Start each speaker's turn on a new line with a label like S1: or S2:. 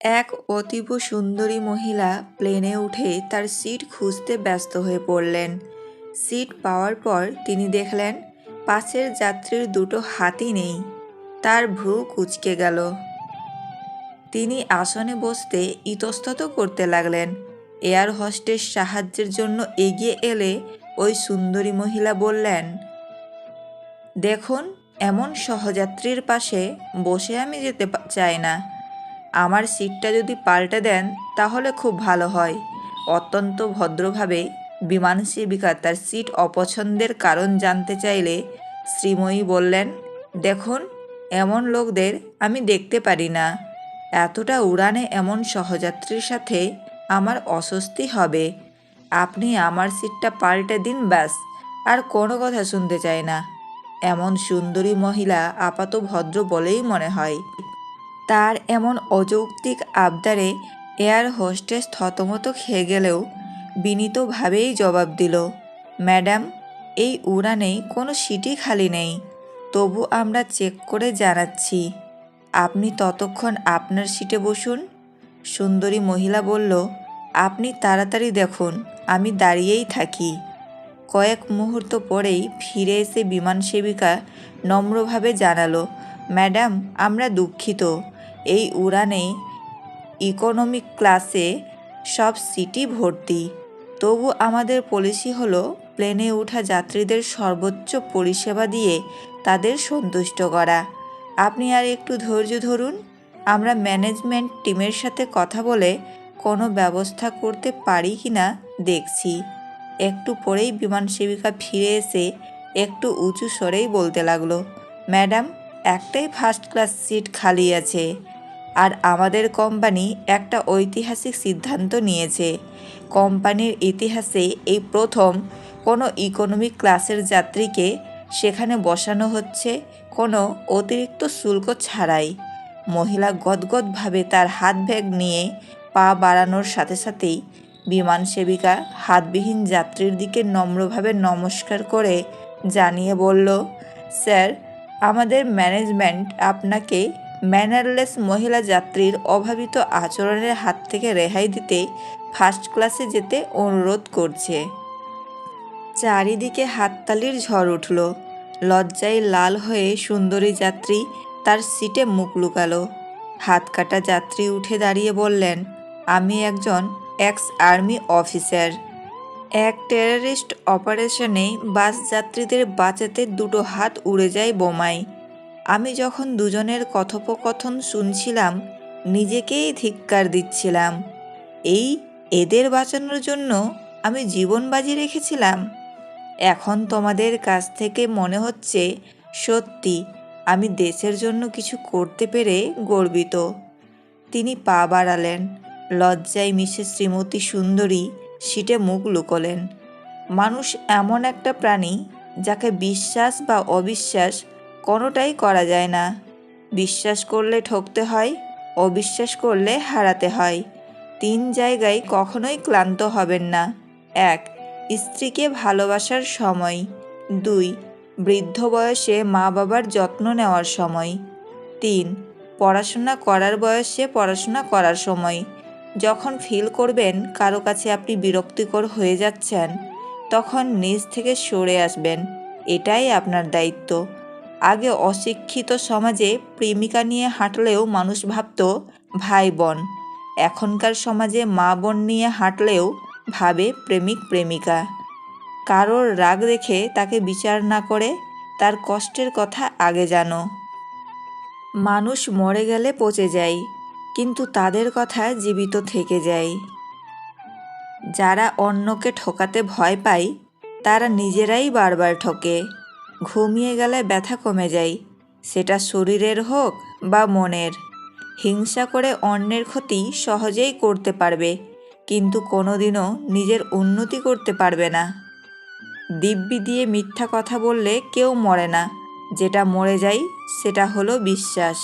S1: এক অতীব সুন্দরী মহিলা প্লেনে উঠে তার সিট খুঁজতে ব্যস্ত হয়ে পড়লেন। সিট পাওয়ার পর তিনি দেখলেন, পাশের যাত্রীর দুটো হাতই নেই। তার ভ্রু কুচকে গেল। তিনি আসনে বসতে ইতস্তত করতে লাগলেন। এয়ার হোস্টেস সাহায্যের জন্য এগিয়ে এলে ওই সুন্দরী মহিলা বললেন, দেখুন, এমন সহযাত্রীর পাশে বসে আমি যেতে চাই না। আমার সিটটা যদি পাল্টে দেন, তাহলে খুব ভালো হয়। অত্যন্ত ভদ্রভাবে বিমান সেবিকা তার সিট অপছন্দের কারণ জানতে চাইলে শ্রীময়ী বললেন, দেখুন, এমন লোকদের আমি দেখতে পারি না। এতটা উড়ানে এমন সহযাত্রীর সাথে আমার অস্বস্তি হবে। আপনি আমার সিটটা পাল্টে দিন ব্যাস, আর কোনো কথা শুনতে চাই না। এমন সুন্দরী মহিলা আপাত ভদ্র বলেই মনে হয়। তার এমন অযৌক্তিক আবদারে এয়ার হোস্টেস থতমত খেয়ে গেলেও বিনীতভাবেই জবাব দিল, ম্যাডাম, এই উড়ানে কোনো সিটই খালি নেই। তবু আমরা চেক করে জানাচ্ছি। আপনি ততক্ষণ আপনার সিটে বসুন। সুন্দরী মহিলা বলল, আপনি তাড়াতাড়ি দেখুন, আমি দাঁড়িয়েই থাকি। কয়েক মুহূর্ত পরেই ফিরে এসে বিমান সেবিকা নম্রভাবে জানালো, ম্যাডাম, আমরা দুঃখিত। এই উড়ানে ইকোনমিক ক্লাসে সব সিটই ভর্তি। তবু আমাদের পলিসি হলো প্লেনে ওঠা যাত্রীদের সর্বোচ্চ পরিষেবা দিয়ে তাদের সন্তুষ্ট করা। আপনি আর একটু ধৈর্য ধরুন, আমরা ম্যানেজমেন্ট টিমের সাথে কথা বলে কোনো ব্যবস্থা করতে পারি কি না দেখছি। একটু পরেই বিমান সেবিকা ফিরে এসে একটু উঁচু স্বরেই বলতে লাগল, ম্যাডাম, একটাই ফার্স্ট ক্লাস সিট খালি আছে। আর আমাদের কোম্পানি একটা ঐতিহাসিক সিদ্ধান্ত নিয়েছে। কোম্পানির ইতিহাসে এই প্রথম কোনো ইকোনমিক ক্লাসের যাত্রীকে সেখানে বসানো হচ্ছে কোনো অতিরিক্ত শুল্ক ছাড়াই। মহিলা গদগদভাবে তার হাত ব্যাগ নিয়ে পা বাড়ানোর সাথে সাথেই বিমান সেবিকা, হাতবিহীন যাত্রীর দিকে নম্রভাবে নমস্কার করে জানিয়ে বলল, স্যার, আমাদের ম্যানেজমেন্ট আপনাকে ম্যানারলেস মহিলা যাত্রীর অভাবিত আচরণের হাত থেকে রেহাই দিতে ফার্স্ট ক্লাসে যেতে অনুরোধ করছে। চারিদিকে হাততালির ঝড় উঠল। লজ্জায় লাল হয়ে সুন্দরী যাত্রী তার সিটে মুখ লুকালো। হাত কাটা যাত্রী উঠে দাঁড়িয়ে বললেন, আমি একজন এক্স আর্মি অফিসার এক টেরারিস্ট অপারেশনে বাস যাত্রীদের বাঁচাতে দুটো হাত উড়ে যায় বোমায়। আমি যখন দুজনের কথোপকথন শুনছিলাম, নিজেকেই ধিক্কার দিচ্ছিলাম। এই এদের বাঁচানোর জন্য আমি জীবন বাজি রেখেছিলাম। এখন তোমাদের কাছ থেকে মনে হচ্ছে, সত্যি, আমি দেশের জন্য কিছু করতে পেরে গর্বিত। তিনি পা বাড়ালেন, লজ্জায় মিশে শ্রীমতী সুন্দরী সিটে মুখ লুকোলেন। মানুষ এমন একটা প্রাণী, যাকে বিশ্বাস বা অবিশ্বাস কোনোটাই করা যায় না। বিশ্বাস করলে ঠকতে হয়, অবিশ্বাস করলে হারাতে হয়। তিন জায়গায় কখনোই ক্লান্ত হবেন না। এক, স্ত্রীকে ভালোবাসার সময়। দুই, বৃদ্ধ বয়সে মা বাবার যত্ন নেওয়ার সময়। তিন, পড়াশোনা করার বয়সে পড়াশোনা করার সময়। যখন ফিল করবেন কারও কাছে আপনি বিরক্তিকর হয়ে যাচ্ছেন, তখন নিজ থেকে সরে আসবেন। এটাই আপনার দায়িত্ব। আগে অশিক্ষিত সমাজে প্রেমিকা নিয়ে হাঁটলেও মানুষ ভাবত, ভাই বোন। এখনকার সমাজে মা বোন নিয়ে হাঁটলেও ভাবে প্রেমিক প্রেমিকা। কারোর রাগ দেখে তাকে বিচার না করে তার কষ্টের কথা আগে জানো। মানুষ মরে গেলে পচে যায়, কিন্তু তাদের কথা জীবিত থেকে যায়। যারা অন্যকে ঠকাতে ভয় পায়, তারা নিজেরাই বারবার ঠকে। ঘুমিয়ে গেলে ব্যথা কমে যায়। সেটা শরীরের হোক বা মনের। হিংসা করে অন্যের ক্ষতি সহজেই করতে পারবে, কিন্তু কোনোদিনও নিজের উন্নতি করতে পারবে না। দিব্যি দিয়ে মিথ্যা কথা বললে কেউ মরে না। যেটা মরে যায়, সেটা হলো বিশ্বাস।